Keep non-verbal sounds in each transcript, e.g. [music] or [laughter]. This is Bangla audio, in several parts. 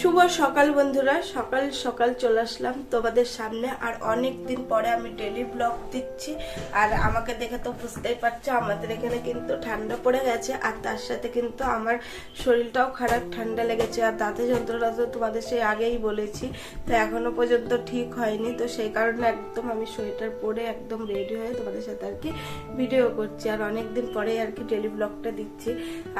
শুভ সকাল বন্ধুরা, সকাল সকাল চলে আসলাম তোমাদের সামনে, আর অনেক দিন পরে আমি ডেলি ব্লগ দিচ্ছি। আর আমাকে দেখে তো বুঝতেই পারছ, আমাদের এখানে কিন্তু ঠান্ডা পড়ে গেছে, আর তার সাথে কিন্তু আমার শরীরটাও খারাপ, ঠান্ডা লেগেছে। আর দাঁতে যন্ত্রণা তো তোমাদের সেই আগেই বলেছি, তো এখনও পর্যন্ত ঠিক হয়নি। তো সেই কারণে একদম আমি সোয়েটার পরে একদম রেডি হয়ে তোমাদের সাথে আর কি ভিডিও করছি। আর অনেক দিন পরে আর কি ডেলি ব্লগটা দিচ্ছি।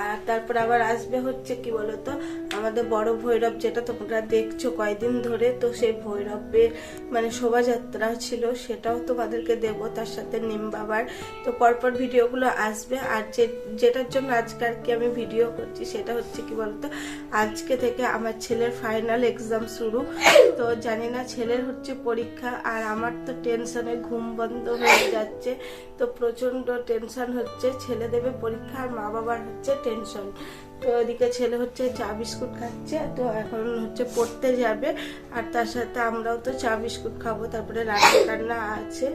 আর তারপর আবার আসবে হচ্ছে কি বলতো আমাদের বড় ভৈরব যেটা তোমরা দেখছ কয়দিন ধরে, তো সেই ভৈরবের মানে শোভাযাত্রা ছিল, সেটাও তোমাদেরকে দেবো, তার সাথে নিম বাবার। তো পরপর ভিডিওগুলো আসবে, আর যে, যেটার জন্য আজকে আর কি আমি ভিডিও করছি সেটা হচ্ছে কি বলতো, আজকে থেকে আমার ছেলের ফাইনাল এক্সাম শুরু। তো জানি না ছেলের হচ্ছে পরীক্ষা, আর আমার তো টেনশনে ঘুম বন্ধ হয়ে যাচ্ছে, তো প্রচণ্ড টেনশন হচ্ছে, ছেলে দেবে পরীক্ষা, আর মা বাবার হচ্ছে টেনশন তো ওদিকে ছেলে হচ্ছে চা বিস্কুট খাচ্ছে, তো এখন হচ্ছে পড়তে যাবে। আর তার সাথে আমরাও তো চা বিস্কুট খাব, তারপরে রান্না টান্না আছে।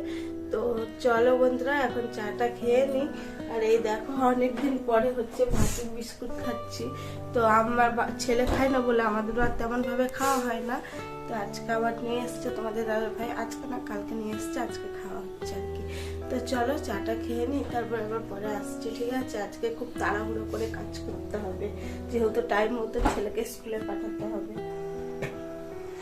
তো চলো বন্ধুরা, এখন চাটা খেয়ে নিই। আর এই দেখো, অনেকদিন পরে হচ্ছে ভাতের বিস্কুট খাচ্ছি। তো আমার ছেলে খায় না বলে আমাদেরও আর তেমনভাবে খাওয়া হয় না। তো আজকে আবার নিয়ে এসছে তোমাদের দাদা ভাই। আজকে না কালকে নিয়ে এসছে আজকে খাওয়া হচ্ছে আর কি। তো চলো চাটা খেয়ে নিই তারপর আবার পরে আসছি ঠিক আছে? আজকে খুব তাড়াহুড়ো করে কাজ করতে হবে। যেহেতু টাইম মতো ছেলেকে স্কুলে পাঠাতে হবে।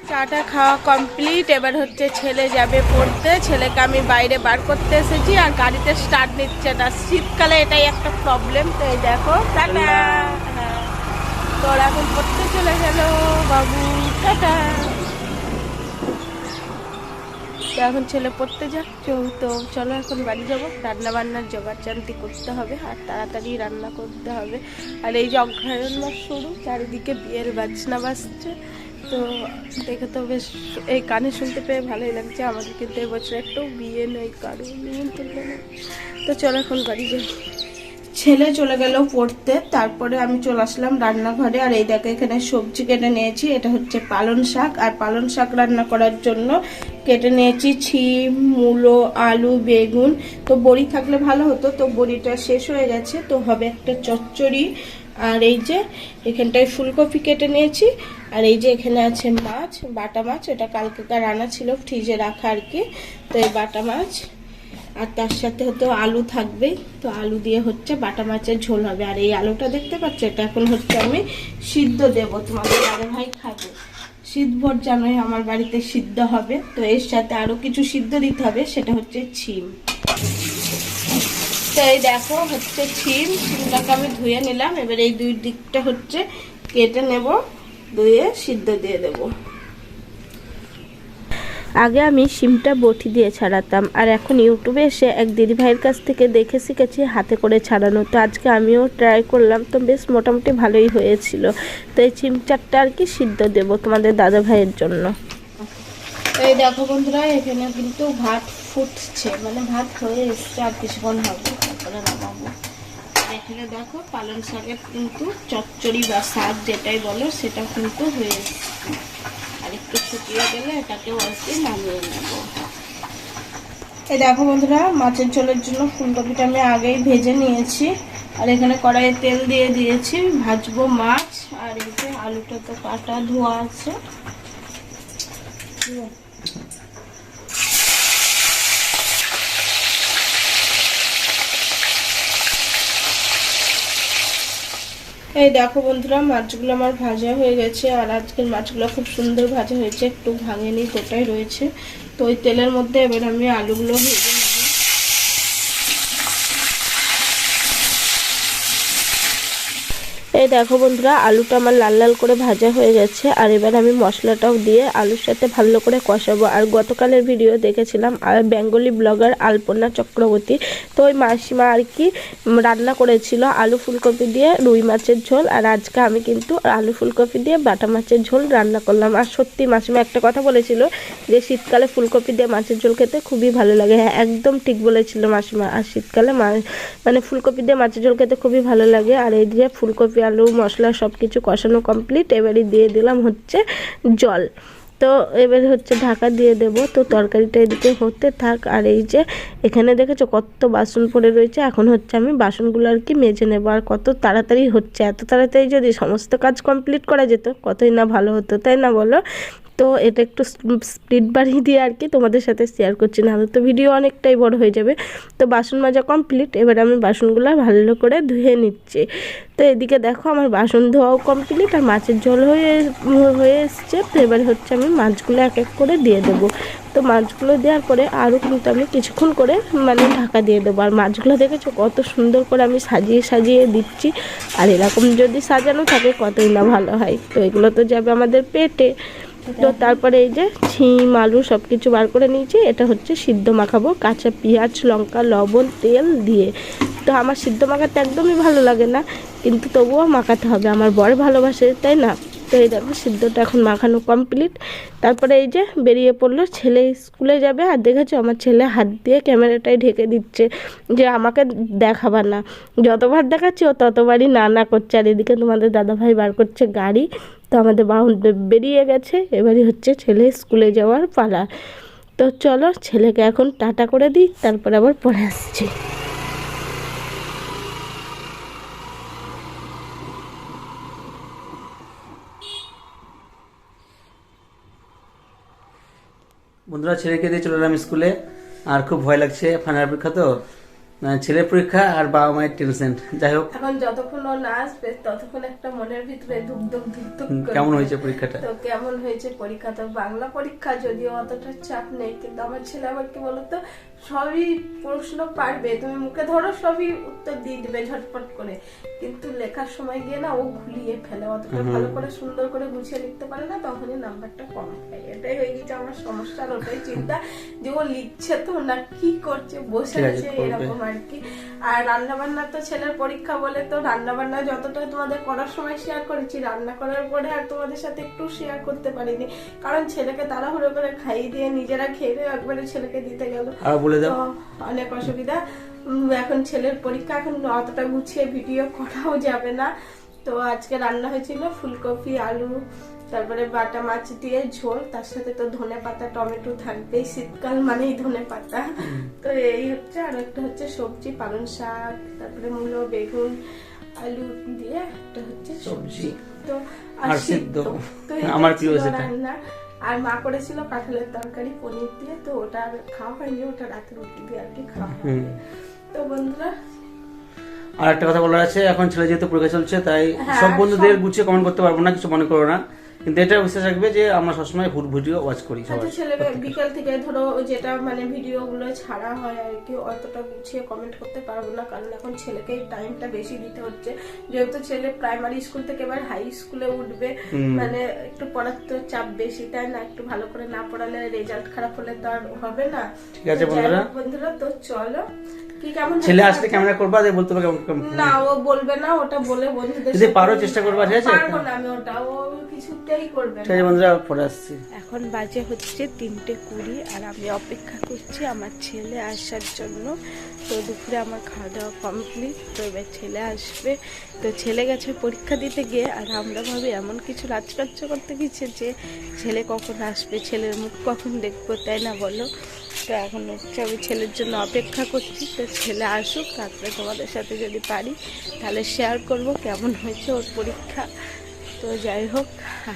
চাটা খাওয়া কমপ্লিট এবার হচ্ছে ছেলে যাবে পড়তে। ছেলেকে আমি বাইরে বার করতে এসেছি আর গাড়িতে স্টার্ট নিচ্ছে না। শীতকালে এটাই একটা প্রবলেম তো এই দেখো। টাটা! হ্যাঁ। তো এখন পড়তে চলে গেল বাবু। টাটা! তো এখন ছেলে পড়তে যাক তো, চলো এখন বাড়ি যাব। রান্না বান্নার জোগাড় চান্তি করতে হবে আর তাড়াতাড়ি রান্না করতে হবে। আর এই যে অঘ্রায়ণ মাস শুরু, চারিদিকে বিয়ের বাজনা বাজছে। তো দেখে তো বেশ এই কানে শুনতে পেয়ে ভালোই লাগছে। আমাদের কিন্তু এবছর একটু বিয়ে নেই কারণ তো চলো এখন বাড়ি যাই। ছেলে চলে গেল পড়তে, তারপরে আমি চলে আসলাম রান্নাঘরে। আর এই দেখো, এখানে সবজি কেটে নিয়েছি, এটা হচ্ছে পালন শাক। আর পালন শাক রান্না করার জন্য কেটে নিয়েছি ছিম, মূলো, আলু, বেগুন। তো বড়ি থাকলে ভালো হতো, তো বড়িটা শেষ হয়ে গেছে, তো হবে একটা চচ্চড়ি। আর এই যে, এখানটায় ফুলকপি কেটে নিয়েছি। আর এই যে, এখানে আছে মাছ, বাটা মাছ, এটা কালকেকার রান্না ছিল, ফ্রিজে রাখা আর কি। তো এই বাটা মাছ আর তার সাথে হতো আলু থাকবে, তো আলু দিয়ে হচ্ছে বাটা মাছের ঝোল হবে। আর এই আলুটা দেখতে পাচ্ছ, এটা এখন হচ্ছে আমি সিদ্ধ দেবো তোমাদের দাদা ভাই খাবে। সিদ্ধভর জানোই আমার বাড়িতে সিদ্ধ হবে, তো এর সাথে আরও কিছু সিদ্ধ দিতে হবে, সেটা হচ্ছে ছিম। তো এই দেখো, হচ্ছে ছিম, ছিমটাকে আমি ধুয়ে নিলাম, এবার এই দুই দিকটা হচ্ছে কেটে নেব, ধুয়ে সিদ্ধ দিয়ে দেবো। আগে আমি সিমটা বটি দিয়ে ছাড়াতাম, আর এখন ইউটিউবে এসে এক দিদি ভাইয়ের কাছ থেকে দেখে শিখেছি হাতে করে ছাড়ানো। তো আজকে আমিও ট্রাই করলাম, তো বেশ মোটামুটি ভালোই হয়েছিল। তো এই সিম চারটা আর কি সিদ্ধ দেবো তোমাদের দাদা ভাইয়ের জন্য। এই দেখো বন্ধুরা, এখানে কিন্তু ভাত ফুটছে মানে ভাত হয়ে এসছে, আর কিছুক্ষণ হবে, তারপরে নামাবো। এখানে দেখো পালং শাকের কিন্তু চচ্চড়ি বা শাক যেটাই বলো, সেটা কিন্তু হয়ে এসছে। এই দেখো বন্ধুরা, মাছের ঝোলের জন্য ফুলকপিটা আমি আগেই ভেজে নিয়েছি। আর এখানে কড়াইয়ে তেল দিয়ে দিয়েছি, ভাজবো মাছ। আর এই যে আলুটা তো কাটা ধোয়া আছে। এই দেখো বন্ধুরা, মাছগুলো আমার ভাজা হয়ে গেছে আর আজকের মাছগুলো খুব সুন্দর ভাজা হয়েছে, একটু ভাঙেনি, গোটাই রয়েছে। তো ওই তেলের মধ্যে এবার আমি আলুগুলো ভেজে নেব এই দেখো বন্ধুরা, আলুটা আমার লাল লাল করে ভাজা হয়ে গেছে, আর এবার আমি মশলাটাও দিয়ে আলুর সাথে ভালো করে কষাবো। আর গতকালের ভিডিও দেখেছিলাম আর বেঙ্গলি ব্লগার আলপনা চক্রবর্তী, তো ওই মাসিমা আর কি রান্না করেছিল আলু ফুলকপি দিয়ে রুই মাছের ঝোল, আর আজকে আমি কিন্তু আলু ফুলকপি দিয়ে বাটা মাছের ঝোল রান্না করলাম। আর সত্যি মাসিমা একটা কথা বলেছিল যে, শীতকালে ফুলকপি দিয়ে মাছের ঝোল খেতে খুবই ভালো লাগে। হ্যাঁ একদম ঠিক বলেছিল মাসিমা। আর শীতকালে মানে ফুলকপি দিয়ে মাছের ঝোল খেতে খুবই ভালো লাগে। আর এই দিয়ে ফুলকপি, আলু মশলা সব কিছু কষানো কমপ্লিট এবারে দিয়ে দিলাম হচ্ছে জল। তো এবার হচ্ছে ঢাকা দিয়ে দেব। তো তরকারিটা এদিকে হতে থাক। আর এই যে এখানে দেখেছ কত বাসন পড়ে রয়েছে। এখন হচ্ছে আমি বাসনগুলো আর কি মেজে নেব। আর কত তাড়াতাড়ি হচ্ছে। এত তাড়াতাড়ি যদি সমস্ত কাজ কমপ্লিট করা যেত, কতই না ভালো হতো, তাই না বলো? তো এটা একটু স্পিড বাড়িয়ে দিয়ে আর কি তোমাদের সাথে শেয়ার করছি না তো ভিডিও অনেকটাই বড় হয়ে যাবে। তো বাসন মাজা কমপ্লিট এবার আমি বাসনগুলো ভালো করে ধুয়ে নিচ্ছি। তো এদিকে দেখো আমার বাসন ধোয়াও কমপ্লিট আর মাছের জল হয়ে হয়ে এসছে। তো এবার হচ্ছে আমি মাছগুলো এক এক করে দিয়ে দেবো। তো মাছগুলো দেওয়ার পরে আরও কিন্তু আমি কিছুক্ষণ করে মানে ঢাকা দিয়ে দেবো। আর মাছগুলো দেখেছ কত সুন্দর করে আমি সাজিয়ে সাজিয়ে দিচ্ছি। আর এরকম যদি সাজানো থাকে কতই না ভালো হয়। তো এগুলো তো যাবে আমাদের পেটে। তো তারপরে এই যে ছিম, আলু সব কিছু বার করে নিয়েছি। এটা হচ্ছে সিদ্ধ মাখাবো। কাঁচা পেঁয়াজ, লঙ্কা, লবণ, তেল দিয়ে। তো আমার সিদ্ধ মাখাতে একদমই ভালো লাগে না, কিন্তু তবুও মাখাতে হবে। আমার বর ভালোবাসে, তাই না? তো এই দেখো সিদ্ধটা এখন মাখানো কমপ্লিট তারপরে এই যে বেরিয়ে পড়ল, ছেলে স্কুলে যাবে আর দেখেছ আমার ছেলে হাত দিয়ে ক্যামেরাটাই ঢেকে দিচ্ছে যে আমাকে দেখাবার না। যতবার দেখাচ্ছি ও ততবারই না না করছে আর এদিকে তোমাদের দাদাভাই বার করছে গাড়ি, তো আমাদের বাহন বেরিয়ে গেছে, এবারই হচ্ছে ছেলে স্কুলে যাওয়ার পালা। তো চলো ছেলেকে এখন টাটা করে দিই, তারপর আবার পরে আসছি। বন্ধুরা ছেলেকে দিয়ে চলে এলাম স্কুলে আর খুব ভয় লাগছে ফাইনাল পরীক্ষা তো। ছেলের পরীক্ষা আর বাবা মায়ের টেনশন। যাই হোক। এখন যতক্ষণ ও না আসবে ততক্ষণ একটা মনের ভিতরে ধুক ধুক। কেমন হয়েছে পরীক্ষাটা? তো কেমন হয়েছে পরীক্ষা তো বাংলা পরীক্ষা যদিও অতটা চাপ নেই কিন্তু আমার ছেলে আবার কি বলতো সবই প্রশ্ন পারবে। তুমি মুখে ধরো সবই উত্তর দিয়ে দিবে ঝটপট করে। কিন্তু লেখার সময় গিয়ে না ও ঘুলিয়ে ফেলে। অতটা ভালো করে সুন্দর করে গুছিয়ে লিখতে পারে না তখনই নাম্বারটা কম পায়। এটাই হয়ে গেছে আমার সমস্যার ওটাই চিন্তা। যে ও লিখছে তো না কি করছে বসে আছে, আছে এরকম আর কি আর রান্না বান্না তো ছেলের পরীক্ষা বলে তো রান্না বান্না যতটা তোমাদের করার সময় শেয়ার করেছি রান্না করার পরে আর তোমাদের সাথে একটু শেয়ার করতে পারিনি। কারণ ছেলেকে তাড়াহুড়ো করে খাইয়ে দিয়ে নিজেরা খেয়ে একবারে ছেলেকে দিতে গেল। বলে দাও। অনেক অসুবিধা। এখন ছেলের পরীক্ষা এখন অতটা গুছিয়ে ভিডিও করাও যাবে না। তো আজকে রান্না হয়েছিল ফুলকপি আলু তারপরে বাটা মাছ দিয়ে ঝোল তার সাথে তো ধনে পাতা টমেটো থাকবেই শীতকাল মানেই ধনে পাতা। তো এই হচ্ছে আর একটা হচ্ছে সবজি পালং শাক তারপরে মূলো বেগুন আলু দিয়ে একটা হচ্ছে সবজি। তো আর সিদ্ধ। তো [laughs] আমার প্রিয় সেটা। আর মা করেছিল কাঁঠালের তরকারি পনির দিয়ে তো ওটা খাওয়া হয়নি ওটা রাতে রুটি দিয়ে আর কি খাওয়া তো বন্ধুরা আর একটা কথা বলার আছে এখন ছেলে যেহেতু পরীক্ষা চলছে তাই হ্যাঁ, সব বন্ধুদের গুছিয়ে কমেন্ট করতে পারব না কিছু মনে করো না। কিন্তু এটা বিশ্বাস রাখবে যে আমরা সবসময় হুট ভিডিও ওয়াচ করি সবাই বিকেল থেকে ধরো যেটা মানে ভিডিও গুলো ছাড়া হয় আর কি অতটা গুছিয়ে কমেন্ট করতে পারব না কারণ এখন ছেলেকে টাইমটা বেশি দিতে হচ্ছে। যেহেতু ছেলে প্রাইমারি স্কুল থেকে এবার হাই স্কুলে উঠবে মানে একটু পড়ার তো চাপ বেশি তাই না? একটু ভালো করে না পড়ালে রেজাল্ট খারাপ হলে তো আর হবে না। ঠিক আছে বন্ধুরা। বন্ধুরা তো চলো। ছেলে আসলে ক্যামেরা করবা দিয়ে বলতে পারবে না ও বলবে না ওটা বলে বন্ধুদের যদি পারো চেষ্টা করবা, ঠিক আছে? পারব না আমি ওটা ও কিছুতেই করবে ঠিক আছে বন্ধুরা পরে আসছি। এখন বাজে হচ্ছে তিনটে কুড়ি আর আমি অপেক্ষা করছি আমার ছেলে আসার জন্য। তো দুপুরে আমার খাওয়া দাওয়া কমপ্লিট তো এবার ছেলে আসবে। তো ছেলে গেছে পরীক্ষা দিতে গিয়ে আর আমরা ভাবি এমন কিছু রাজকার্য করতে গেছে যে ছেলে কখন আসবে ছেলের মুখ কখন দেখব তাই না বলো? তো এখন হচ্ছে আমি ছেলের জন্য অপেক্ষা করছি। তো ছেলে আসুক, তারপরে তোমাদের সাথে যদি পারি, তাহলে শেয়ার করব কেমন হয়েছে ওর পরীক্ষা। তো যাই হোক,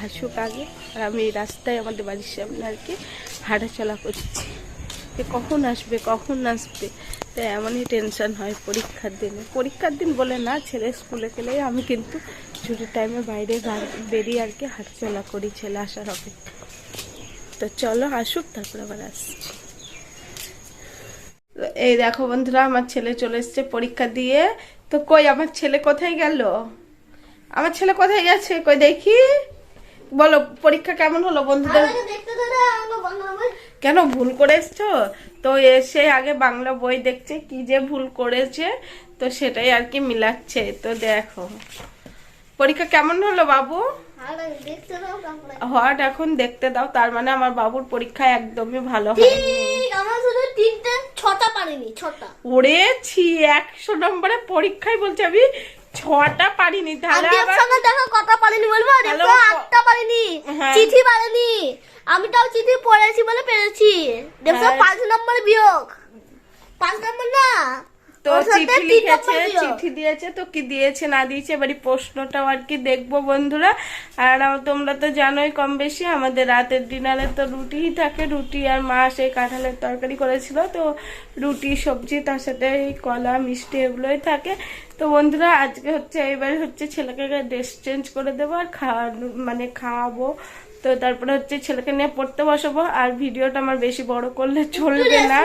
আসুক আগে। আর আমি এই রাস্তায় আমাদের বাড়ির সামনে আর কি হাঁটাচলা করছি। যে কখন আসবে কখন আসবে? তো এমনই টেনশন হয় পরীক্ষার দিনে। পরীক্ষার দিন বলে না, ছেলে স্কুলে গেলেই আমি কিন্তু ছুটির টাইমে বাইরে বেরিয়ে আর কি হাঁটাচলা করি ছেলে আসার অপেক্ষা। তো চলো আসুক, তারপর আবার আসছি। এই দেখো বন্ধুরা আমার ছেলে চলে এসেছে পরীক্ষা দিয়ে। তো কই আমার ছেলে কোথায় গেল? আমার ছেলে কোথায় গেছে? কই দেখি। বলো পরীক্ষা কেমন হলো বন্ধুদের? কেন ভুল করে এসছো? তো এসে আগে বাংলা বই দেখছে কি যে ভুল করেছে তো সেটাই আর কি মিলাচ্ছে। তো দেখো। পরীক্ষা কেমন হলো বাবু? হট এখন দেখতে দাও। তার মানে আমার বাবুর পরীক্ষা একদমই ভালো হয়নি। আমার শুধু তিনটে ছটা পারিনি ছটা। ওরে ছি একশো নম্বরে পরীক্ষায় বলছি আমি ছটা পারিনি তাহলে আবার সঙ্গে দেখো কটা পারিনি বলব? দেখো আটটা পারিনি। হ্যাঁ। চিঠি পারিনি। আমি তাও চিঠি পড়েছি বলে পেরেছি। দেখো পাঁচ নম্বরে বিয়োগ। পাঁচ নম্বর না? তো চিঠি লিখেছে চিঠি দিয়েছে তো কি দিয়েছে না দিয়েছে এবারে প্রশ্নটাও আর কি দেখব বন্ধুরা। আর তোমরা তো জানোই কম বেশি আমাদের রাতের ডিনারে তো রুটিই থাকে রুটি আর মা সেই কাঁঠালের তরকারি করেছিল তো রুটি সবজি তার সাথে কলা মিষ্টি এগুলোই থাকে। তো বন্ধুরা আজকে হচ্ছে এবার হচ্ছে ছেলেকে ড্রেস চেঞ্জ করে দেবো আর খাওয়ানো মানে খাওয়াবো। তো তারপরে হচ্ছে ছেলেকে নিয়ে পড়তে বসাবো আর ভিডিওটা আমার বেশি বড় করলে চলবে না।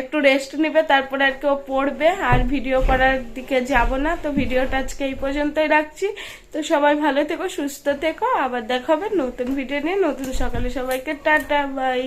একটু রেস্ট নেবে তারপরে আর কেউ পড়বে আর ভিডিও করার দিকে যাব না। তো ভিডিওটা আজকে এই পর্যন্তই রাখছি। তো সবাই ভালো থেকো সুস্থ থেকো। আবার দেখাবে নতুন ভিডিও নিয়ে। নতুন সকালে সবাইকে টাটা বাই